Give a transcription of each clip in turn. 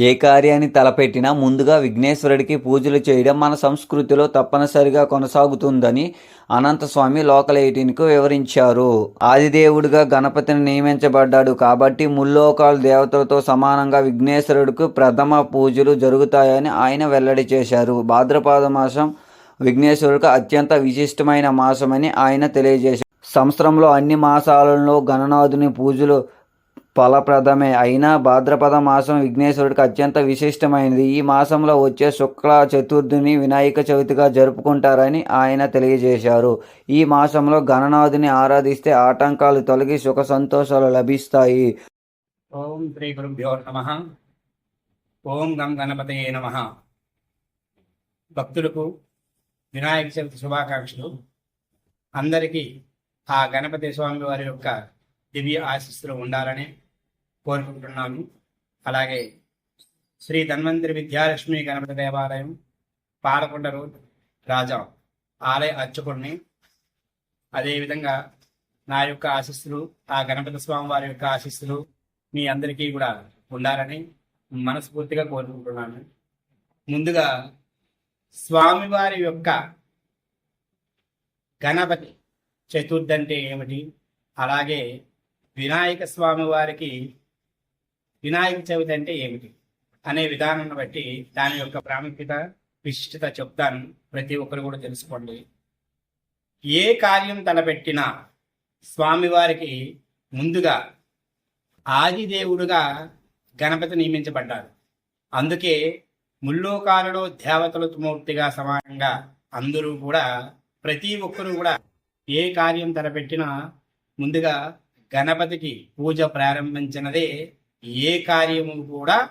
ఏ కార్యాన్ని తలపెట్టినా ముందుగా విఘ్నేశ్వరుడికి పూజలు చేయడం మన సంస్కృతిలో తప్పనిసరిగా కొనసాగుతుందని అనంతస్వామి లోకల్ ఎయిటీన్కు వివరించారు. ఆదిదేవుడిగా గణపతిని నియమించబడ్డాడు కాబట్టి ముల్లోకాలు దేవతలతో సమానంగా విఘ్నేశ్వరుడికి ప్రథమ పూజలు జరుగుతాయని ఆయన వెల్లడి చేశారు. భాద్రపాద మాసం విఘ్నేశ్వరుడికి అత్యంత విశిష్టమైన మాసమని ఆయన తెలియజేశారు. సంవత్సరంలో అన్ని మాసాలలో గణనాథుని పూజలు ఫలప్రదమే. అయినా భాద్రపద మాసం విఘ్నేశ్వరుడికి అత్యంత విశిష్టమైనది. ఈ మాసంలో వచ్చే శుక్ల చతుర్థిని వినాయక చవితిగా జరుపుకుంటారని ఆయన తెలియజేశారు. ఈ మాసంలో గణనాథుని ఆరాధిస్తే ఆటంకాలు తొలగి సుఖ సంతోషాలు లభిస్తాయి. ఓం శ్రీ గురుభ్యో నమ. ఓం గం గణపతయే నమ. భక్తులకు వినాయక చవితి శుభాకాంక్షలు. అందరికీ ఆ గణపతి స్వామి వారి యొక్క దివ్య ఆశీస్సులు ఉండాలని కోరుకుంటున్నాను అలాగే శ్రీ ధన్వంతరి విద్యాలక్ష్మి గణపతి దేవాలయం పాలకొండ రోడ్ రాజా ఆలయ అర్చకుడిని అదేవిధంగా నా యొక్క ఆశీస్సులు ఆ గణపతి స్వామి వారి యొక్క ఆశీస్సులు మీ అందరికీ కూడా ఉండాలని మనస్ఫూర్తిగా కోరుకుంటున్నాను. ముందుగా స్వామివారి యొక్క గణపతి చతుర్థి అంటే ఏమిటి? అలాగే వినాయక స్వామి వారికి వినాయక చవితి అంటే ఏమిటి? అనే విధానాన్ని బట్టి దాని యొక్క ప్రాముఖ్యత విశిష్టత చెప్తాను. ప్రతి ఒక్కరు కూడా తెలుసుకోండి. ఏ కార్యం తలపెట్టినా స్వామివారికి ముందుగా ఆదిదేవుడుగా గణపతి నియమించబడ్డాడు. అందుకే ముల్లోకాలలో దేవతల మూర్తిగా సమానంగా అందరూ కూడా ప్రతి ఒక్కరూ కూడా ఏ కార్యం తలపెట్టినా ముందుగా గణపతికి పూజ ప్రారంభించినదే ఏ కార్యము కూడా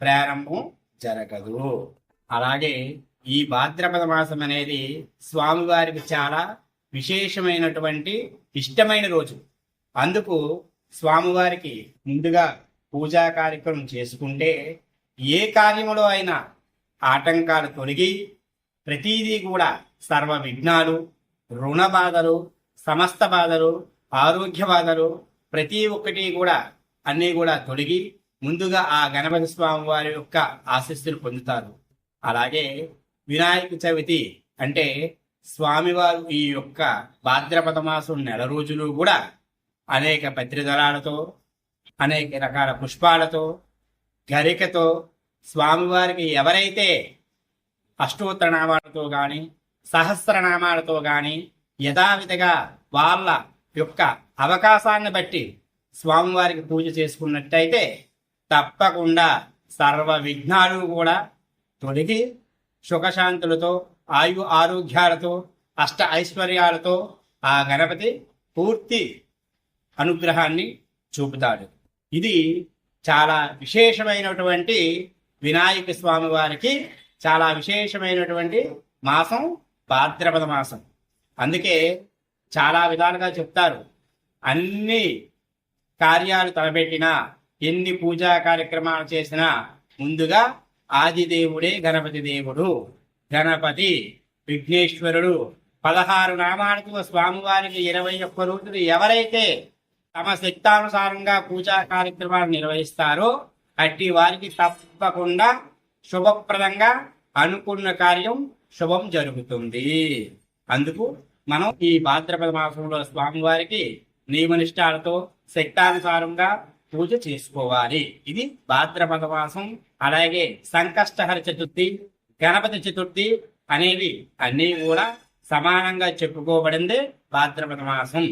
ప్రారంభం జరగదు. అలాగే ఈ భాద్రపద మాసం అనేది స్వామివారికి చాలా విశేషమైనటువంటి ఇష్టమైన రోజు. అందుకు స్వామివారికి ముందుగా పూజా కార్యక్రమం చేసుకుంటే ఏ కార్యములో అయినా ఆటంకాలు తొలగి ప్రతీదీ కూడా సర్వ విఘ్నాలు రుణ బాధలు సమస్త బాధలు ఆరోగ్య బాధలు ప్రతి ఒక్కటి కూడా అన్నీ కూడా తొలగి ముందుగా ఆ గణపతి స్వామి వారి యొక్క ఆశీస్సులు పొందుతారు. అలాగే వినాయక చవితి అంటే స్వామివారు ఈ యొక్క భాద్రపద మాసం నెల రోజులు కూడా అనేక పత్రిదళాలతో అనేక రకాల పుష్పాలతో గరికతో స్వామివారికి ఎవరైతే అష్టోత్తరనామాలతో నామాలతో సహస్రనామాలతో కానీ యథావిధిగా వాళ్ళ యొక్క అవకాశాన్ని బట్టి స్వామివారికి పూజ చేసుకున్నట్టయితే తప్పకుండా సర్వ విఘ్నాలు కూడా తొలగి సుఖశాంతులతో ఆయు ఆరోగ్యాలతో అష్ట ఐశ్వర్యాలతో ఆ గణపతి పూర్తి అనుగ్రహాన్ని చూపుతాడు. ఇది చాలా విశేషమైనటువంటి వినాయక స్వామి వారికి చాలా విశేషమైనటువంటి మాసం భాద్రపద మాసం. అందుకే చాలా విధాలుగా చెప్తారు. అన్ని కార్యాలు తలపెట్టినా ఎన్ని పూజా కార్యక్రమాలు చేసినా ముందుగా ఆదిదేవుడే గణపతి దేవుడు. గణపతి విఘ్నేశ్వరుడు పదహారు నామాలతో స్వామివారికి ఇరవై ఒక్క రోజులు ఎవరైతే తమ శక్తానుసారంగా పూజా కార్యక్రమాలు నిర్వహిస్తారో అట్టి వారికి తప్పకుండా శుభప్రదంగా అనుకున్న కార్యం శుభం జరుగుతుంది. అందుకు మనం ఈ భాద్రపద మాసంలో స్వామివారికి నియమనిష్టాలతో శక్తానుసారంగా పూజ చేసుకోవాలి. ఇది భాద్రపద మాసం అలాగే సంకష్టహర చతుర్థి గణపతి చతుర్థి అనేవి అన్నీ కూడా సమానంగా చెప్పుకోబడింది భాద్రపద మాసం